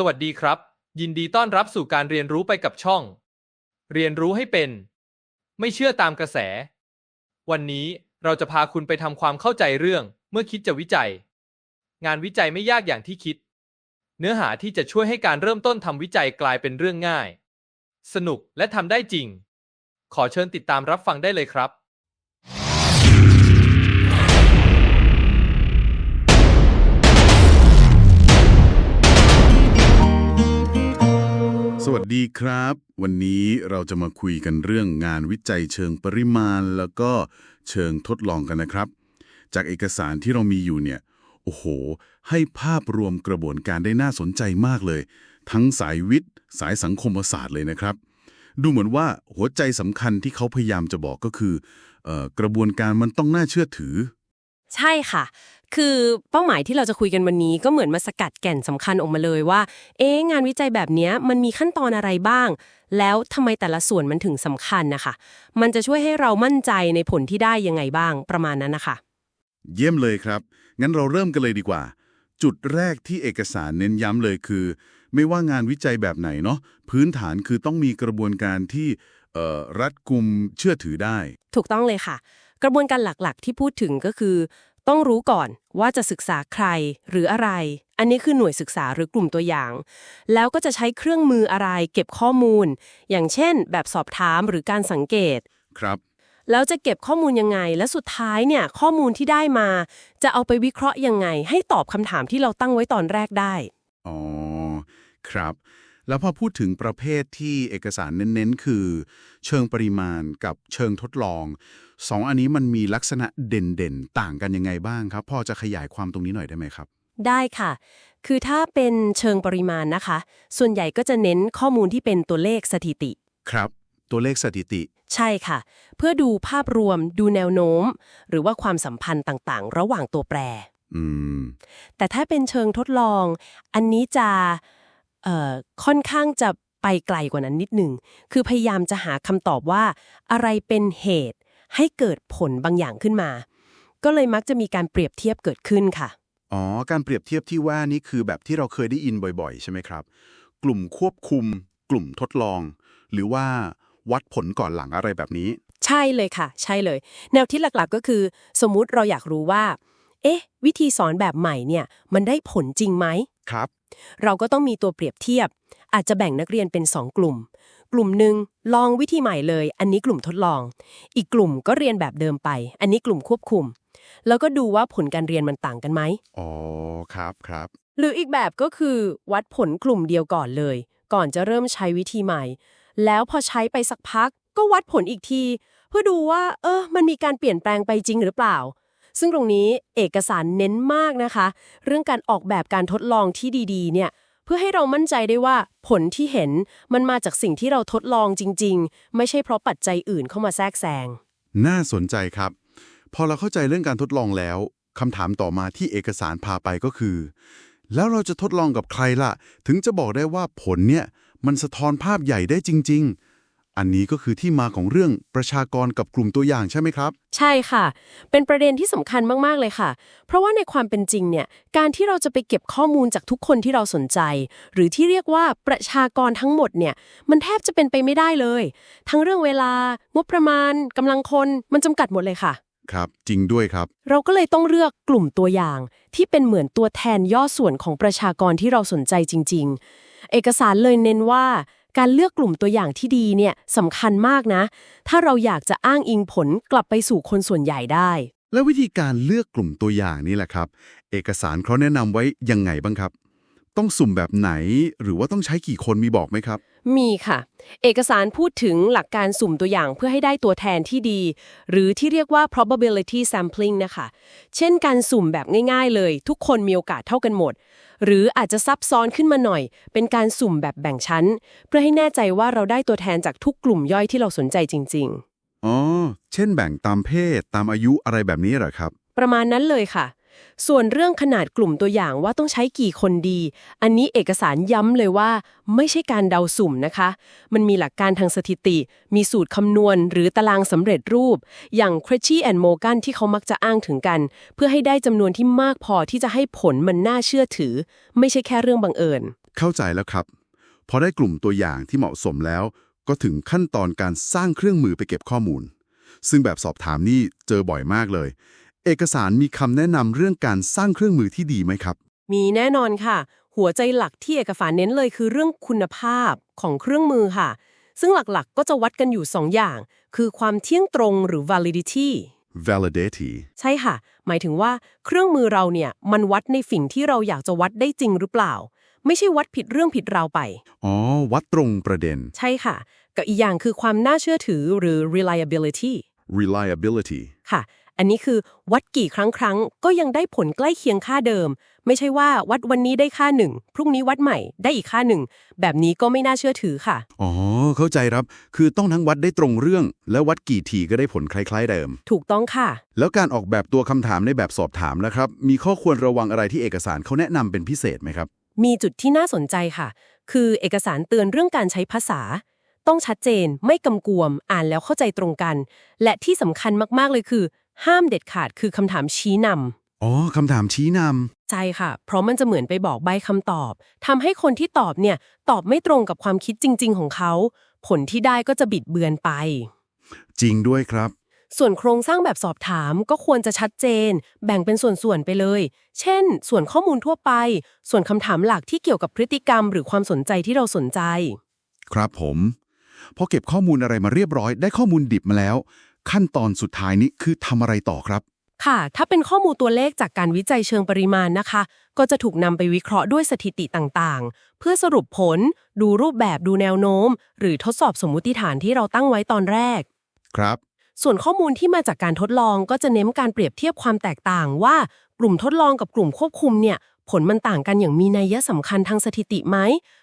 สวัสดีครับ ยินดีต้อนรับสู่การเรียนรู้ไปกับช่อง เรียนรู้ให้เป็น ไม่เชื่อตามกระแส วันนี้เราจะพาคุณไปทำความเข้าใจเรื่อง เมื่อคิดจะวิจัย งานวิจัยไม่ยากอย่างที่คิด เนื้อหาที่จะช่วยให้การเริ่มต้นทำวิจัยกลายเป็นเรื่องง่าย สนุกและทำได้จริง ขอเชิญติดตามรับฟังได้เลยครับ สวัสดีครับ วันนี้เราจะมาคุยกันเรื่องงานวิจัยเชิงปริมาณ แล้วก็เชิงทดลองกันนะครับ จากเอกสารที่เรามีอยู่เนี่ย โอ้โห ให้ภาพรวมกระบวนการได้น่าสนใจมากเลย ทั้งสายวิทย์ สายสังคมศาสตร์เลยนะครับ ดูเหมือนว่าหัวใจสำคัญที่เขาพยายามจะบอกก็คือออกระบวนการมันต้องน่าเชื่อถือ ใช่ค่ะ คือเป้าหมายที่เราจะคุยกันวันนี้ก็เหมือนมาสกัดแก่นสำคัญออกมาเลยว่า เอ๊ะงานวิจัยแบบเนี้ยมันมีขั้นตอนอะไรบ้าง แล้วทำไมแต่ละส่วนมันถึงสำคัญนะคะมันจะช่วยให้เรามั่นใจในผลที่ได้ยังไงบ้างประมาณนั้นนะคะเยี่ยมเลยครับ งั้นเราเริ่มกันเลยดีกว่า จุดแรกที่เอกสารเน้นย้ำเลยคือ ไม่ว่างานวิจัยแบบไหนเนาะพื้นฐานคือต้องมีกระบวนการที่เอ่อรัดกุมเชื่อถือได้ ถูกต้องเลยค่ะ กระบวนการหลักๆ ที่พูดถึงก็คือ ต้องรู้ก่อนว่าจะศึกษาใครหรืออะไร อันนี้คือหน่วยศึกษาหรือกลุ่มตัวอย่าง แล้วก็จะใช้เครื่องมืออะไรเก็บข้อมูล อย่างเช่น แบบสอบถามหรือการสังเกต ครับ แล้วจะเก็บข้อมูลยังไง และสุดท้ายเนี่ยข้อมูลที่ได้มา จะเอาไปวิเคราะห์ยังไง ให้ตอบคำถามที่เราตั้งไว้ตอนแรกได้ อ๋อ ครับ แล้วพอพูดถึงประเภทที่เอกสารเน้นๆ คือ เชิงปริมาณกับเชิงทดลองสองอันนี้มันมีลักษณะเด่นๆ ต่างกันยังไงบ้างครับ พอจะขยายความตรงนี้หน่อยได้ไหมครับ ได้ค่ะ คือถ้าเป็นเชิงปริมาณนะคะ ส่วนใหญ่ก็จะเน้นข้อมูลที่เป็นตัวเลขสถิติ ครับ ตัวเลขสถิติ ใช่ค่ะ เพื่อดูภาพรวม ดูแนวโน้ม หรือว่าความสัมพันธ์ต่างๆ ระหว่างตัวแปร อืม แต่ถ้าเป็นเชิงทดลอง อันนี้จะเอ่อ ค่อนข้างจะไปไกลกว่านั้นนิดหนึ่ง คือพยายามจะหาคำตอบว่า อะไรเป็นเหตุให้เกิดผลบางอย่างขึ้นมา ก็เลยมักจะมีการเปรียบเทียบเกิดขึ้นค่ะ อ๋อ การเปรียบเทียบที่ว่านี่คือแบบที่เราเคยได้ยินบ่อยๆ ใช่ไหมครับ กลุ่มควบคุม กลุ่มทดลอง หรือว่าวัดผลก่อนหลังอะไรแบบนี้ ใช่เลยค่ะ ใช่เลย แนวคิดหลักๆก็คือ สมมุติเราอยากรู้ว่า เอ๊ะ วิธีสอนแบบใหม่เนี่ย มันได้ผลจริงไหมครับ เราก็ต้องมีตัวเปรียบเทียบ อาจจะแบ่งนักเรียนเป็น 2 กลุ่ม กลุ่มหนึ่งลองวิธีใหม่เลย อันนี้กลุ่มทดลอง อีกกลุ่มก็เรียนแบบเดิมไป อันนี้กลุ่มควบคุม แล้วก็ดูว่าผลการเรียนมันต่างกันไหมอ๋อครับครับ หรืออีกแบบก็คือ วัดผลกลุ่มเดียวก่อนเลย ก่อนจะเริ่มใช้วิธีใหม่ แล้วพอใช้ไปสักพัก ก็วัดผลอีกที เพื่อดูว่า เออ มันมีการเปลี่ยนแปลงไปจริงหรือเปล่า ซึ่งตรงนี้เอกสารเน้นมากนะคะ เรื่องการออกแบบการทดลองที่ดีๆ เนี่ยเพื่อให้เรามั่นใจได้ว่าผลที่เห็นมันมาจากสิ่งที่เราทดลองจริง ๆ ไม่ใช่เพราะปัจจัยอื่นเข้ามาแทรกแซงน่าสนใจครับ พอเราเข้าใจเรื่องการทดลองแล้วคำถามต่อมาที่เอกสารพาไปก็คือ แล้วเราจะทดลองกับใครล่ะ ถึงจะบอกได้ว่าผลเนี่ยมันสะท้อนภาพใหญ่ได้จริง ๆ อันนี้ก็คือที่มาของเรื่องประชากรกับกลุ่มตัวอย่างใช่ไหมครับ ใช่ค่ะ เป็นประเด็นที่สำคัญมาก ๆ เลยค่ะ เพราะว่าในความเป็นจริงเนี่ย การที่เราจะไปเก็บข้อมูลจากทุกคนที่เราสนใจ หรือที่เรียกว่าประชากรทั้งหมดเนี่ย มันแทบจะเป็นไปไม่ได้เลย ทั้งเรื่องเวลา งบประมาณกำลังคน มันจำกัดหมดเลยค่ะ ครับ จริงด้วยครับ เราก็เลยต้องเลือกกลุ่มตัวอย่าง ที่เป็นเหมือนตัวแทนย่อส่วนของประชากรที่เราสนใจจริง ๆ เอกสารเลยเน้นว่า การเลือกกลุ่มตัวอย่างที่ดีเนี่ยสำคัญมากนะ ถ้าเราอยากจะอ้างอิงผลกลับไปสู่คนส่วนใหญ่ได้ และวิธีการเลือกกลุ่มตัวอย่างนี่แหละครับ เอกสารเขาแนะนำไว้ยังไงบ้างครับ ต้องสุ่มแบบไหนหรือว่าต้องใช้กี่คนมีบอกไหมครับ มีค่ะ เอกสารพูดถึงหลักการสุ่มตัวอย่างเพื่อให้ได้ตัวแทนที่ดี หรือที่เรียกว่า probability sampling นะคะ เช่นการสุ่มแบบง่ายๆเลย ทุกคนมีโอกาสเท่ากันหมด หรืออาจจะซับซ้อนขึ้นมาหน่อย เป็นการสุ่มแบบแบ่งชั้น เพื่อให้แน่ใจว่าเราได้ตัวแทนจากทุกกลุ่มย่อยที่เราสนใจจริงอ๋อ เช่นแบ่งตามเพศ ตามอายุอะไรแบบนี้เหรอครับๆประมาณนั้นเลยค่ะ ส่วนเรื่องขนาดกลุ่มตัวอย่างว่าต้องใช้กี่คนดี อันนี้เอกสารย้ำเลยว่าไม่ใช่การเดาสุ่มนะคะ มันมีหลักการทางสถิติ มีสูตรคำนวณ หรือตารางสำเร็จรูป อย่าง c r e t c h y and Morgan ที่เขามักจะอ้างถึงกัน เพื่อให้ได้จำนวนที่มากพอที่จะให้ผลมันน่าเชื่อถือ ไม่ใช่แค่เรื่องบังเอิญ เข้าใจแล้วครับ พอได้กลุ่มตัวอย่างที่เหมาะสมแล้ว ก็ถึงขั้นตอนการสร้างเครื่องมือไปเก็บข้อมูลซึ่งแบบสอบถามนี่เจอบ่อยมากเลย เอกสารมีคำแนะนำเรื่องการสร้างเครื่องมือที่ดีไหมครับ มีแน่นอนค่ะ หัวใจหลักที่เอกสารเน้นเลยคือเรื่องคุณภาพของเครื่องมือค่ะ ซึ่งหลักๆก็จะวัดกันอยู่ 2 อย่าง คือความเที่ยงตรงหรือ validity validity ใช่ค่ะ หมายถึงว่าเครื่องมือเราเนี่ย มันวัดในสิ่งที่เราอยากจะวัดได้จริงหรือเปล่า ไม่ใช่วัดผิดเรื่องผิดราวไป อ๋อ วัดตรงประเด็น ใช่ค่ะ กับอีกอย่างคือความน่าเชื่อถือหรือ reliability reliability ค่ะ อันนี้คือวัดกี่ครั้งครั้งก็ยังได้ผลใกล้เคียงค่าเดิม ไม่ใช่ว่าวัดวันนี้ได้ค่าหนึ่งพรุ่งนี้วัดใหม่ได้อีกค่าหนึ่งแบบนี้ก็ไม่น่าเชื่อถือค่ะ อ๋อ เข้าใจครับ คือต้องทั้งวัดได้ตรงเรื่อง และวัดกี่ทีก็ได้ผลคล้าย ๆ เดิม ถูกต้องค่ะ แล้วการออกแบบตัวคำถามในแบบสอบถามนะครับ มีข้อควรระวังอะไรที่เอกสารเขาแนะนำเป็นพิเศษไหมครับ มีจุดที่น่าสนใจค่ะ คือเอกสารเตือนเรื่องการใช้ภาษาต้องชัดเจนไม่กำกวม อ่านแล้วเข้าใจตรงกัน และที่สำคัญมาก ๆ เลยคือ ห้ามเด็ดขาดคือคำถามชี้นำอ๋อคำถามชี้นใช่ค่ะ เพราะมันจะเหมือนไปบอกใบคำตอบทำให้คนที่ตอบเนี่ย ตอบไม่ตรงกับความคิดจริง ๆ ของเขา ผลที่ได้ก็จะบิดเบือนไปำจริงด้วยครับ ส่วนโครงสร้างแบบสอบถามก็ควรจะชัดเจน แบ่งเป็นส่วนๆไปเลย เช่น ส่วนข้อมูลทั่วไป ส่วนคำถามหลักที่เกี่ยวกับพฤติกรรม หรือความสนใจที่เราสนใจ ครับผมพอเก็บข้อมูลอะไรมาเรียบร้อย ได้ข้อมูลดิบมาแล้ว ขั้นตอนสุดท้ายนี้คือทำอะไรต่อครับ ค่ะ ถ้าเป็นข้อมูลตัวเลขจากการวิจัยเชิงปริมาณนะคะ ก็จะถูกนำไปวิเคราะห์ด้วยสถิติต่างๆ เพื่อสรุปผล ดูรูปแบบดูแนวโน้ม หรือทดสอบสมมุติฐานที่เราตั้งไว้ตอนแรก ครับ ส่วนข้อมูลที่มาจากการทดลองก็จะเน้นการเปรียบเทียบความแตกต่างว่า กลุ่มทดลองกับกลุ่มควบคุมเนี่ย ผลมันต่างกันอย่างมีนัยสำคัญทางสถิติไหม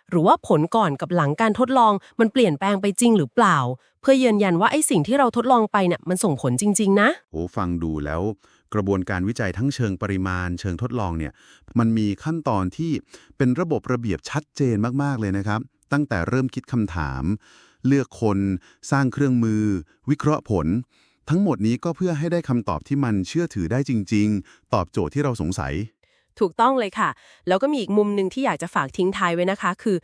หรือว่าผลก่อนกับหลังการทดลองมันเปลี่ยนแปลงไปจริงหรือเปล่า เพื่อยืนยันว่าไอ้สิ่งที่เราทดลองไปเนี่ยมันส่งผลจริง ๆ นะโอ้ฟังดูแล้ว กระบวนการวิจัยทั้งเชิงปริมาณ เชิงทดลองเนี่ยมันมีขั้นตอนที่เป็นระบบระเบียบชัดเจนมากๆเลยนะครับ ตั้งแต่เริ่มคิดคำถาม เลือกคนสร้างเครื่องมือ วิเคราะห์ผลทั้งหมดนี้ก็เพื่อให้ได้คำตอบที่มันเชื่อถือได้จริง ๆ ตอบโจทย์ที่เราสงสัย ถูกต้องเลยค่ะ แล้วก็มีอีกมุมหนึ่งที่อยากจะฝากทิ้งท้ายไว้นะคะ คือ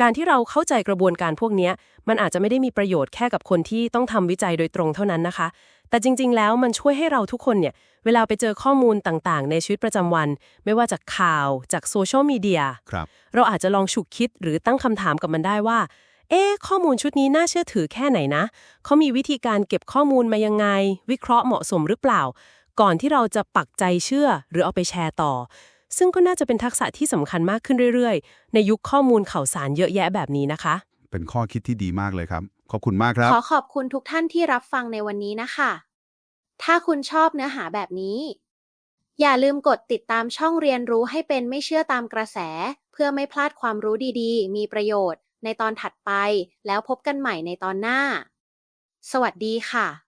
การที่เราเข้าใจกระบวนการพวกเนี้ยมันอาจจะไม่ได้มีประโยชน์แค่กับคนที่ต้องทำวิจัยโดยตรงเท่านั้นนะคะ แต่จริง ๆ แล้วมันช่วยให้เราทุกคนเนี่ยเวลาไปเจอข้อมูลต่างๆ ในชีวิตประจำวัน ไม่ว่าจากข่าวจากโซเชียลมีเดียครับเราอาจจะลองฉุกคิดหรือตั้งคำถามกับมันได้ว่าเอ๊ะข้อมูลชุดนี้น่าเชื่อถือแค่ไหนนะ เขามีวิธีการเก็บข้อมูลมายังไง วิเคราะห์เหมาะสมหรือเปล่า ก่อนที่เราจะปักใจเชื่อหรือเอาไปแชร์ต่อ ซึ่งก็น่าจะเป็นทักษะที่สำคัญมากขึ้นเรื่อยๆ ในยุคข้อมูลข่าวสารเยอะแยะแบบนี้นะคะ เป็นข้อคิดที่ดีมากเลยครับ ขอบคุณมากครับ ขอขอบคุณทุกท่านที่รับฟังในวันนี้นะคะ ถ้าคุณชอบเนื้อหาแบบนี้ อย่าลืมกดติดตามช่องเรียนรู้ให้เป็นไม่เชื่อตามกระแส เพื่อไม่พลาดความรู้ดีๆ มีประโยชน์ ในตอนถัดไป แล้วพบกันใหม่ในตอนหน้า สวัสดีค่ะ